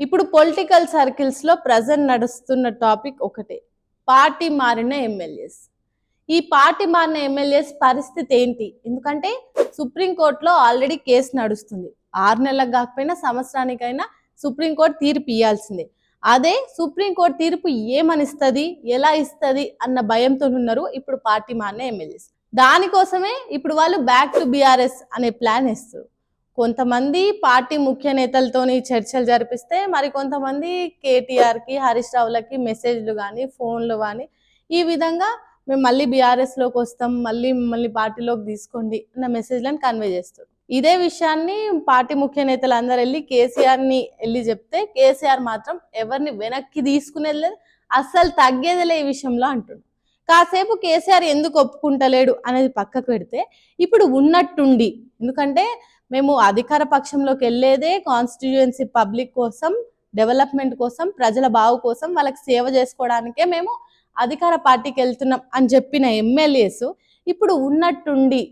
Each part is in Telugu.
ఇప్పుడు పొలిటికల్ సర్కిల్స్లో ప్రజెంట్ నడుస్తున్న టాపిక్ ఒకటే పార్టీ మారిన ఎమ్మెల్యేస్ ఈ పార్టీ మారిన ఎమ్మెల్యేస్ పరిస్థితి ఏంటి? ఎందుకంటే సుప్రీంకోర్టులో ఆల్రెడీ కేసు నడుస్తుంది. ఆరు నెలలకు కాకపోయినా సంవత్సరానికైనా సుప్రీంకోర్టు తీర్పు ఇవ్వాల్సిందే అదే సుప్రీంకోర్టు తీర్పు ఏమనిస్తుంది? ఎలా ఇస్తుంది? అన్న భయంతో ఉన్నారు ఇప్పుడు పార్టీ మారిన ఎమ్మెల్యేస్ దానికోసమే ఇప్పుడు వాళ్ళు బ్యాక్ టు బీఆర్ఎస్ అనే ప్లాన్ ఇస్తారు కొంతమంది పార్టీ ముఖ్య నేతలతోని చర్చలు జరిపిస్తే మరి కొంతమంది కేటీఆర్కి హరీష్ రావులకి మెసేజ్లు కానీ ఫోన్లు కానీ ఈ విధంగా మేము మళ్ళీ బీఆర్ఎస్లోకి వస్తాం మళ్ళీ మిమ్మల్ని పార్టీలోకి తీసుకోండి అన్న మెసేజ్లను కన్వే చేస్తారు. ఇదే విషయాన్ని పార్టీ ముఖ్య నేతలు అందరు వెళ్ళి కేసీఆర్ని వెళ్ళి చెప్తే కేసీఆర్ మాత్రం ఎవరిని వెనక్కి తీసుకునేది లేదు అస్సలు తగ్గేదిలే ఈ విషయంలో అంటుండు. కాసేపు కేసీఆర్ ఎందుకు ఒప్పుకుంటలేడు అనేది పక్కకు పెడితే ఇప్పుడు ఉన్నట్టుండి ఎందుకంటే మేము అధికార పక్షంలోకి వెళ్ళేదే కాన్స్టిట్యుయెన్సీ పబ్లిక్ కోసం డెవలప్మెంట్ కోసం ప్రజల బావు కోసం వాళ్ళకి సేవ చేసుకోవడానికే మేము అధికార పార్టీకి వెళ్తున్నాం అని చెప్పిన ఎమ్మెల్యేస్ ఇప్పుడు ఉన్నట్టుండి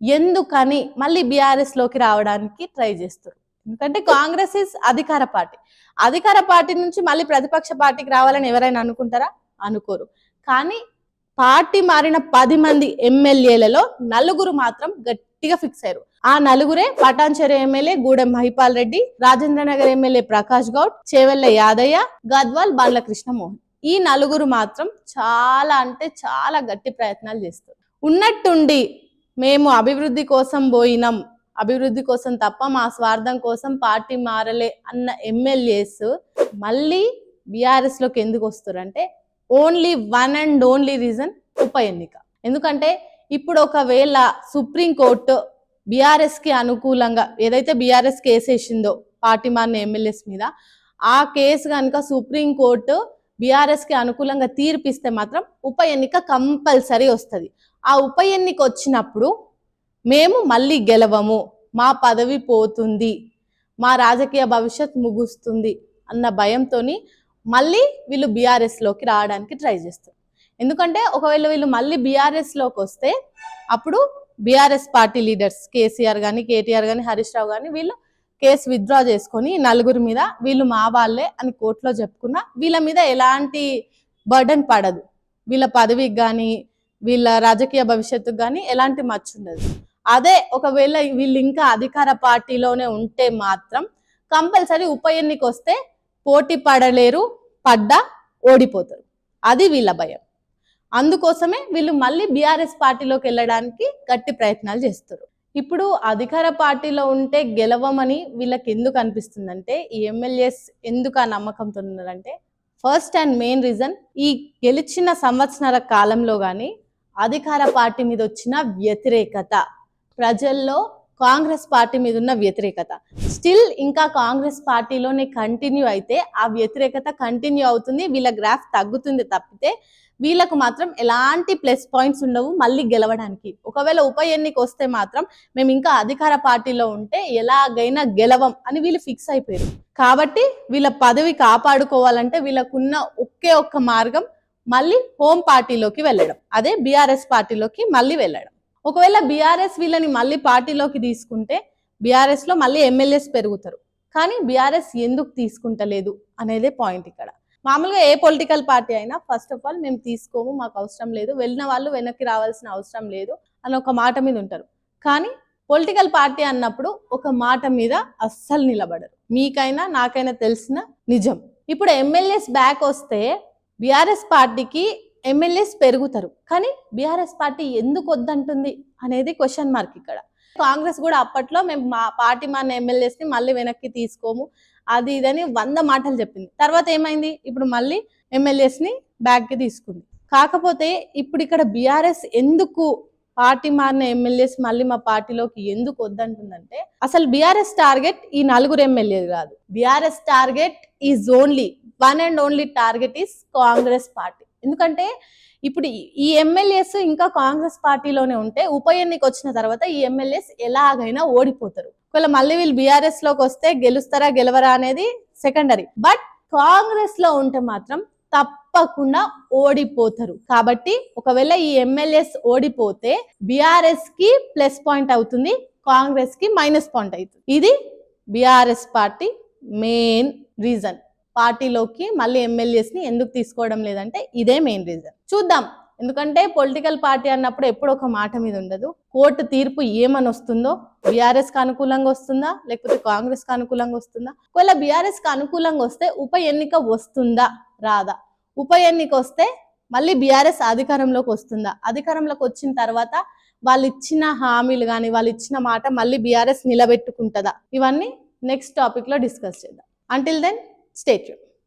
ఎందుకని మళ్ళీ బీఆర్ఎస్లోకి రావడానికి ట్రై చేస్తారు ఎందుకంటే కాంగ్రెస్ ఇస్ అధికార పార్టీ. అధికార పార్టీ నుంచి మళ్ళీ ప్రతిపక్ష పార్టీకి రావాలని ఎవరైనా అనుకుంటారా? అనుకోరు. కానీ పార్టీ మారిన పది మంది ఎమ్మెల్యేలలో నలుగురు మాత్రం గట్టిగా ఫిక్స్ అయ్యారు. ఆ నలుగురే పటాన్చెరు ఎమ్మెల్యే గూడెం మహిపాల్ రెడ్డి రాజేంద్రనగర్ ఎమ్మెల్యే ప్రకాష్ గౌడ్ చేవెళ్ళ యాదయ్య గద్వాల్ బాలకృష్ణ మోహన్ ఈ నలుగురు మాత్రం చాలా అంటే చాలా గట్టి ప్రయత్నాలు చేస్తారు. ఉన్నట్టుండి మేము అభివృద్ధి కోసం పోయినాం అభివృద్ధి కోసం తప్ప మా స్వార్థం కోసం పార్టీ మారలే అన్న ఎమ్మెల్యేస్ మళ్ళీ బీఆర్ఎస్లోకి ఎందుకు వస్తారంటే only one and only reason ఉప ఎన్నిక. ఎందుకంటే ఇప్పుడు ఒకవేళ సుప్రీంకోర్టు బీఆర్ఎస్కి అనుకూలంగా ఏదైతే బీఆర్ఎస్ కేసు వేసిందో పార్టీ ఎమ్మెల్యేస్ మీద ఆ కేసు కనుక సుప్రీంకోర్టు బీఆర్ఎస్కి అనుకూలంగా తీర్పిస్తే మాత్రం ఉప ఎన్నిక కంపల్సరీ వస్తుంది. ఆ ఉప ఎన్నిక వచ్చినప్పుడు మేము మళ్ళీ గెలవము మా పదవి పోతుంది మా రాజకీయ భవిష్యత్ ముగుస్తుంది అన్న భయంతోని మళ్ళీ వీళ్ళు బీఆర్ఎస్లోకి రావడానికి ట్రై చేస్తారు. ఎందుకంటే ఒకవేళ వీళ్ళు మళ్ళీ బీఆర్ఎస్లోకి వస్తే అప్పుడు బీఆర్ఎస్ పార్టీ లీడర్స్ కేసీఆర్ కానీ కేటీఆర్ కానీ హరీష్ రావు కానీ వీళ్ళు కేసు విత్డ్రా చేసుకొని నలుగురి మీద వీళ్ళు మా వాళ్ళే అని కోర్టులో చెప్పుకున్నా వీళ్ళ మీద ఎలాంటి బర్డన్ పడదు. వీళ్ళ పదవికి కానీ వీళ్ళ రాజకీయ భవిష్యత్తుకు కానీ ఎలాంటి మచ్చ ఉండదు. అదే ఒకవేళ వీళ్ళు ఇంకా అధికార పార్టీలోనే ఉంటే మాత్రం కంపల్సరీ ఉప ఎన్నిక వస్తే పోటీ పడలేరు పడ్డా ఓడిపోతారు. అది వీళ్ళ భయం. అందుకోసమే వీళ్ళు మళ్ళీ బీఆర్ఎస్ పార్టీలోకి వెళ్ళడానికి గట్టి ప్రయత్నాలు చేస్తారు ఇప్పుడు అధికార పార్టీలో ఉంటే గెలవమని వీళ్ళకి ఎందుకు అనిపిస్తుందంటే ఈ ఎమ్మెల్యేస్ ఎందుకు ఆ నమ్మకంతో ఉన్నారంటే ఫస్ట్ అండ్ మెయిన్ రీజన్ ఈ గెలిచిన సంవత్సరాల కాలంలో కానీ అధికార పార్టీ మీద వచ్చిన వ్యతిరేకత ప్రజల్లో కాంగ్రెస్ పార్టీ మీద ఉన్న వ్యతిరేకత. స్టిల్ ఇంకా కాంగ్రెస్ పార్టీలోనే కంటిన్యూ అయితే ఆ వ్యతిరేకత కంటిన్యూ అవుతుంది వీళ్ళ గ్రాఫ్ తగ్గుతుంది తప్పితే వీళ్ళకు మాత్రం ఎలాంటి ప్లస్ పాయింట్స్ ఉండవు మళ్ళీ గెలవడానికి. ఒకవేళ ఉప ఎన్నిక వస్తే మాత్రం మేము ఇంకా అధికార పార్టీలో ఉంటే ఎలాగైనా గెలవం అని వీళ్ళు ఫిక్స్ అయిపోయారు. కాబట్టి వీళ్ళ పదవి కాపాడుకోవాలంటే వీళ్ళకున్న ఒకే ఒక్క మార్గం మళ్ళీ హోమ్ పార్టీలోకి వెళ్ళడం. అదే బీఆర్ఎస్ పార్టీలోకి మళ్ళీ వెళ్ళడం. ఒకవేళ బీఆర్ఎస్ వీళ్ళని మళ్ళీ పార్టీలోకి తీసుకుంటే బీఆర్ఎస్లో మళ్ళీ ఎమ్మెల్యేస్ పెరుగుతారు. కానీ బీఆర్ఎస్ ఎందుకు తీసుకుంటలేదు అనేదే పాయింట్ ఇక్కడ. మామూలుగా ఏ పొలిటికల్ పార్టీ అయినా ఫస్ట్ ఆఫ్ ఆల్ మేము తీసుకోము మాకు అవసరం లేదు. వెళ్ళిన వాళ్ళు వెనక్కి రావాల్సిన అవసరం లేదు అని ఒక మాట మీద ఉంటారు. కానీ పొలిటికల్ పార్టీ అన్నప్పుడు ఒక మాట మీద అస్సలు నిలబడరు. మీకైనా నాకైనా తెలిసిన నిజం. ఇప్పుడు ఎమ్మెల్యేస్ బ్యాక్ వస్తే బీఆర్ఎస్ పార్టీకి ఎమ్మెల్యేస్ పెరుగుతారు. కానీ బీఆర్ఎస్ పార్టీ ఎందుకు వద్దంటుంది అనేది క్వశ్చన్ మార్క్ ఇక్కడ. కాంగ్రెస్ కూడా అప్పట్లో మేము మా పార్టీ మన ఎమ్మెల్యేస్ని మళ్ళీ వెనక్కి తీసుకోము. అది ఇదని వంద మాటలు చెప్పింది. తర్వాత ఏమైంది? ఇప్పుడు మళ్ళీ ఎమ్మెల్యేస్ని బ్యాగ్కి తీసుకుంది. కాకపోతే ఇప్పుడు ఇక్కడ బీఆర్ఎస్ ఎందుకు పార్టీ మారిన ఎమ్మెల్యేస్ మళ్ళీ మా పార్టీలోకి ఎందుకు వద్దంటుందంటే అసలు బీఆర్ఎస్ టార్గెట్ ఈ నలుగురు ఎమ్మెల్యేలు కాదు. BRS target is only one and only target is Congress party ఎందుకంటే ఇప్పుడు ఈ- ఎమ్మెల్యేస్ ఇంకా కాంగ్రెస్ పార్టీలోనే ఉంటే ఉప ఎన్నిక వచ్చిన తర్వాత ఈ ఎమ్మెల్యేస్ ఎలాగైనా ఓడిపోతారు. ఒకవేళ మళ్ళీ వీళ్ళు బీఆర్ఎస్లోకి వస్తే గెలుస్తారా గెలవరా అనేది సెకండరీ బట్ కాంగ్రెస్లో ఉంటే మాత్రం తప్పకుండా ఓడిపోతారు. కాబట్టి ఒకవేళ ఈ ఎమ్మెల్యేస్ ఓడిపోతే బీఆర్ఎస్కి ప్లస్ పాయింట్ అవుతుంది కాంగ్రెస్కి మైనస్ పాయింట్ అవుతుంది. ఇది బీఆర్ఎస్ పార్టీ మెయిన్ రీజన్ పార్టీలోకి మళ్ళీ ఎమ్మెల్యేస్ని ఎందుకు తీసుకోవడం లేదంటే ఇదే మెయిన్ రీజన్ చూద్దాం. ఎందుకంటే పొలిటికల్ పార్టీ అన్నప్పుడు ఎప్పుడు ఒక మాట మీద ఉండదు. కోర్టు తీర్పు ఏమని వస్తుందో బీఆర్ఎస్కి అనుకూలంగా వస్తుందా? లేకపోతే కాంగ్రెస్కి అనుకూలంగా వస్తుందా? ఒకవేళ బీఆర్ఎస్కి అనుకూలంగా వస్తే ఉప ఎన్నిక వస్తుందా? రాదా. ఉప ఎన్నిక వస్తే మళ్ళీ బీఆర్ఎస్ అధికారంలోకి వస్తుందా? అధికారంలోకి వచ్చిన తర్వాత వాళ్ళు ఇచ్చిన హామీలు కానీ వాళ్ళు ఇచ్చిన మాట మళ్ళీ బీఆర్ఎస్ నిలబెట్టుకుంటుందా? ఇవన్నీ నెక్స్ట్ టాపిక్లో డిస్కస్ చేద్దాం. Until then Stay tuned.